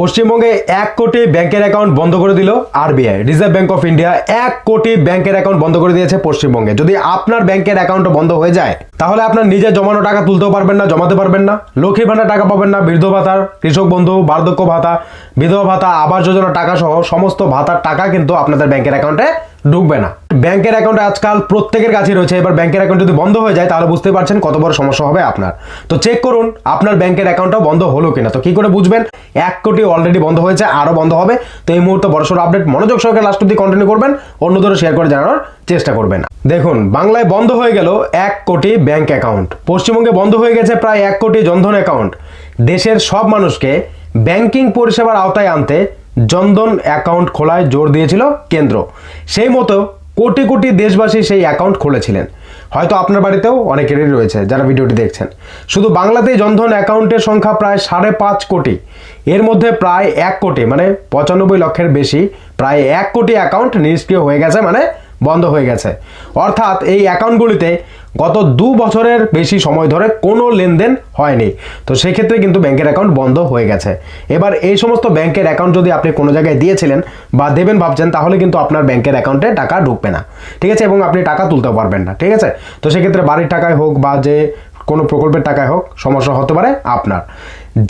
পশ্চিমবঙ্গে এক কোটি ব্যাংকের অ্যাকাউন্ট বন্ধ করে দিল RBI. Reserve Bank of India এক কোটি ব্যাংকের অ্যাকাউন্ট বন্ধ করে দিয়েছে পশ্চিমবঙ্গে। যদি আপনার ব্যাংকের অ্যাকাউন্ট বন্ধ হয়ে যায়, তাহলে আপনার নিজে জমানো টাকা তুলতেও পারবেন না, জমাতে পারবেন না। লক্ষ্মী ভাণ্ডার টাকা পাবেন না, বৃদ্ধ ভাতার, কৃষক বন্ধু, বার্ধক্য ভাতা, বিধবা ভাতা, আবাস যোজনা টাকা সহ সমস্ত ভাতার টাকা কিন্তু আপনাদের ব্যাংকের অ্যাকাউন্টে ঢুকবে না। ব্যাংকের অ্যাকাউন্ট আজকাল প্রত্যেকের কাছে রয়েছে। এবার ব্যাংকের অ্যাকাউন্ট যদি বন্ধ হয়ে যায়, তাহলে বুঝতে পারছেন কত বড় সমস্যা হবে আপনার। তো চেক করুন, আপনার ব্যাংকের অ্যাকাউন্টটাও বন্ধ হলো কিনা। তো কি করে বুঝবেন? এক কোটি অলরেডি বন্ধ হয়েছে আরও বন্ধ হবে। তো এই মুহূর্তে বড়সড় আপডেট মনোযোগ সহকারে লাস্ট অব্দি কন্টিনিউ করবেন, অন্যদেরও শেয়ার করে জানানোর চেষ্টা করবেন। দেখুন, বাংলায় বন্ধ হয়ে গেল এক কোটি ব্যাংক অ্যাকাউন্ট পশ্চিমবঙ্গে বন্ধ হয়ে গেছে প্রায় এক কোটি জনধন অ্যাকাউন্ট দেশের সব মানুষকে ব্যাংকিং পরিষেবার আওতায় আনতে জনধন অ্যাকাউন্ট খোলায় জোর দিয়েছিল কেন্দ্র। সেই মতো কোটি কোটি দেশবাসী সেই অ্যাকাউন্ট খুলেছিলেন। হয়তো আপনার বাড়িতেও অনেকেরই রয়েছে যারা ভিডিওটি দেখছেন। শুধু বাংলাতে জনধন অ্যাকাউন্টের সংখ্যা প্রায় সাড়ে পাঁচ কোটি। এর মধ্যে প্রায় এক কোটি মানে পঁচানব্বই লক্ষের বেশি, প্রায় এক কোটি অ্যাকাউন্ট নিষ্ক্রিয় হয়ে গেছে মানে বন্ধ হয়ে গেছে। অর্থাৎ এই অ্যাকাউন্টগুলিতে গত দু বছরের বেশি সময় ধরে কোনো লেনদেন হয়নি। তো সেক্ষেত্রে কিন্তু ব্যাংকের অ্যাকাউন্ট বন্ধ হয়ে গেছে। এবার এই সমস্ত ব্যাংকের অ্যাকাউন্ট যদি আপনি কোনো জায়গায় দিয়েছিলেন বা দেবেন ভাবছেন, তাহলে কিন্তু আপনার ব্যাংকের অ্যাকাউন্টে টাকা ঢুকবে না। ঠিক আছে? এবং আপনি টাকা তুলতে পারবেন না। ঠিক আছে? তো সেক্ষেত্রে বাড়ির টাকায় হোক বা যে কোনো প্রকল্পের টাকায় হোক, সমস্যা হতে পারে আপনার।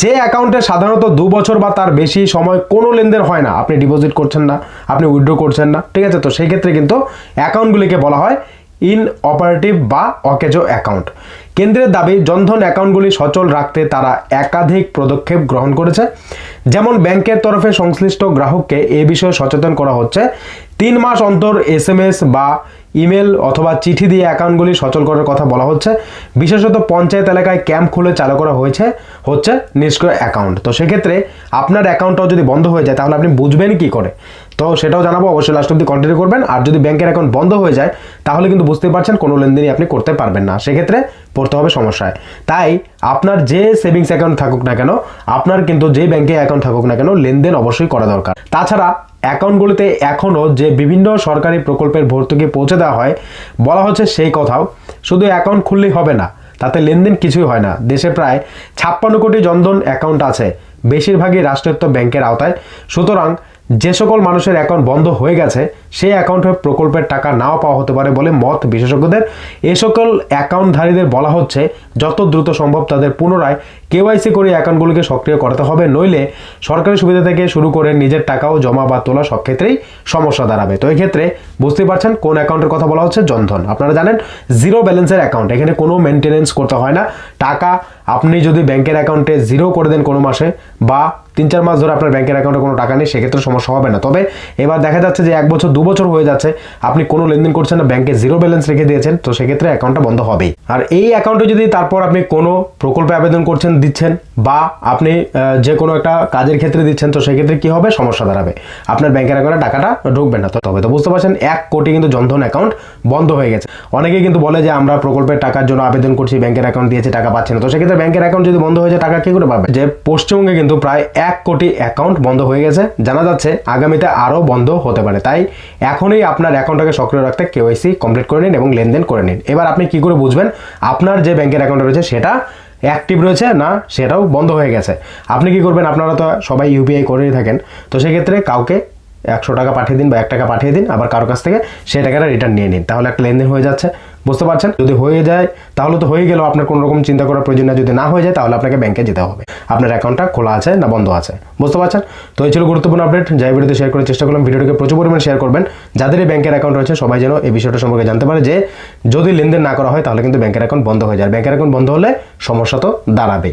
যে অ্যাকাউন্টে সাধারণত দু বছর বা তার বেশি সময় কোনো লেনদেন হয় না, আপনি ডিপোজিট করছেন না, আপনি উইথড্র করছেন না, ঠিক আছে? তো সেই ক্ষেত্রে কিন্তু অ্যাকাউন্টগুলিকে বলা হয় ইন অপারেটিভ বা অকেজো অ্যাকাউন্ট। কেন্দ্রের দাবি, জনধন অ্যাকাউন্টগুলি সচল রাখতে তারা একাধিক পদক্ষেপ গ্রহণ করেছে। যেমন ব্যাংকের তরফে সংশ্লিষ্ট গ্রাহককে এ বিষয়ে সচেতন করা হচ্ছে। তিন মাস অন্তর এস বা ইমেল অথবা চিঠি দিয়ে অ্যাকাউন্টগুলি সচল করার কথা বলা হচ্ছে। বিশেষত পঞ্চায়েত এলাকায় ক্যাম্প খুলে চালু করা হয়েছে, হচ্ছে নিষ্ক্রিয় অ্যাকাউন্ট। তো সেক্ষেত্রে আপনার অ্যাকাউন্টটাও যদি বন্ধ হয়ে যায়, তাহলে আপনি বুঝবেন কি করে? তো সেটাও জানাব, অবশ্যই লাস্ট অব্দি কন্টিনিউ করবেন। আর যদি ব্যাংকের অ্যাকাউন্ট বন্ধ হয়ে যায়, তাহলে কিন্তু বুঝতে পারছেন কোনো লেনদেনই আপনি করতে পারবেন না। সেক্ষেত্রে পড়তে হবে সমস্যায়। তাই আপনার যে সেভিংস অ্যাকাউন্ট থাকুক না কেন, আপনার কিন্তু যে ব্যাংকে অ্যাকাউন্ট থাকুক না কেন, লেনদেন অবশ্যই করা দরকার। তাছাড়া অ্যাকাউন্টগুলিতে এখনও যে বিভিন্ন সরকারি প্রকল্পের ভর্তুকি পৌঁছে দেওয়া হয়, বলা হচ্ছে সেই কথাও। শুধু অ্যাকাউন্ট খুললেই হবে না, তাতে লেনদেন কিছুই হয় না। দেশে প্রায় ছাপ্পান্ন কোটি জনধন অ্যাকাউন্ট আছে, বেশিরভাগই রাষ্ট্রায়ত্ত ব্যাংকের আওতায়। সুতরাং যে সকল মানুষের অ্যাকাউন্ট বন্ধ হয়ে গেছে, সেই অ্যাকাউন্টে প্রকল্পের টাকা নাও পাওয়া হতে পারে বলে মত বিশেষজ্ঞদের। এ সকল অ্যাকাউন্টধারীদের বলা হচ্ছে, যত দ্রুত সম্ভব তাদের পুনরায় কেওয়াইসি করে অ্যাকাউন্টগুলিকে সক্রিয় করাতে হবে, নইলে সরকারি সুবিধা থেকে শুরু করে নিজের টাকাও জমা বা তোলা সব ক্ষেত্রেই সমস্যা দাঁড়াবে। তো এই ক্ষেত্রে বুঝতে পারছেন কোন অ্যাকাউন্টের কথা বলা হচ্ছে জনধন। আপনারা জানেন জিরো ব্যালেন্সের অ্যাকাউন্ট এখানে কোনো মেনটেনেন্স করতে হয় না। টাকা আপনি যদি ব্যাংকের অ্যাকাউন্টে জিরো করে দেন কোনো মাসে বা তিন চার মাস ধরে আপনার ব্যাংকের অ্যাকাউন্টে কোনো টাকা নেই, সেক্ষেত্রে সমস্যা হবে না। তবে এবার দেখা যাচ্ছে যে এক বছর, দু বছর হয়ে যাচ্ছে, আপনি কোনো লেনদেন করছেন না ব্যাংকে জিরো ব্যালেন্স রেখে দিয়েছেন, তো সেক্ষেত্রে অ্যাকাউন্টটা বন্ধ হবেই। আর এই অ্যাকাউন্টে যদি তারপর আপনি কোনো প্রকল্পে আবেদন করছেন, দিচ্ছেন, বা আপনি যে কোনো একটা কাজের ক্ষেত্রে দিচ্ছেন, তো সেক্ষেত্রে কি হবে? সমস্যা দাঁড়াবে। আপনার ব্যাংকের অ্যাকাউন্টে টাকাটা ঢুকবে না। তো তবে তো বুঝতে পারছেন, এক কোটি কিন্তু জনধন অ্যাকাউন্ট বন্ধ হয়ে গেছে। অনেকেই কিন্তু বলে যে আমরা প্রকল্পের টাকার জন্য আবেদন করছি ব্যাংকের অ্যাকাউন্ট দিয়েছে, টাকা পাচ্ছে না। তো সেক্ষেত্রে ব্যাংকের অ্যাকাউন্ট যদি বন্ধ হয়ে যায়, টাকা কি করে পাবে? যে পশ্চিমবঙ্গে কিন্তু প্রায় এক কোটি অ্যাকাউন্ট বন্ধ হয়ে গেছে। জানা যাচ্ছে আগামীতে আরও বন্ধ হতে পারে। তাই এখনই আপনার অ্যাকাউন্টটাকে সক্রিয় রাখতে কেওয়াইসি কমপ্লিট করে নিন এবং লেনদেন করে নিন। এবার আপনি কি করে বুঝবেন আপনার যে ব্যাংকের অ্যাকাউন্ট রয়েছে সেটা অ্যাক্টিভ রয়েছে না সেটাও বন্ধ হয়ে গেছে? আপনি কি করবেন? আপনারা তো সবাই ইউপিআই করেই থাকেন। তো সেক্ষেত্রে কাউকে একশো টাকা পাঠিয়ে দিন বা এক টাকা পাঠিয়ে দিন, আবার কারও কাছ থেকে সেই টাকাটা রিটার্ন নিয়ে নিন। তাহলে একটা লেনদেন হয়ে যাচ্ছে। বুঝতে পারছেন? যদি হয়ে যায়, তাহলে তো হয়ে গেল। আপনার কোনো রকম চিন্তা করার প্রয়োজন না যদি না হয়ে যায়, তাহলে আপনাকে ব্যাংকে যেতে হবে। আপনার অ্যাকাউন্টটা খোলা আছে না বন্ধ আছে? বুঝতে পারছেন? তো এই ছিল গুরুত্বপূর্ণ আপডেট যাই ভিডিওতে শেয়ার করার চেষ্টা করলাম ভিডিওটিকে প্রচুর পরিমাণে শেয়ার করবেন। যাদের এই ব্যাংকের অ্যাকাউন্ট রয়েছে, সবাই যেন এই বিষয়টা সম্পর্কে জানতে পারে যে, যদি লেনদেন না করা হয়, তাহলে কিন্তু ব্যাংকের অ্যাকাউন্ট বন্ধ হয়ে যায়। ব্যাংকের অ্যাকাউন্ট বন্ধ হলে সমস্যা তো দাঁড়াবেই।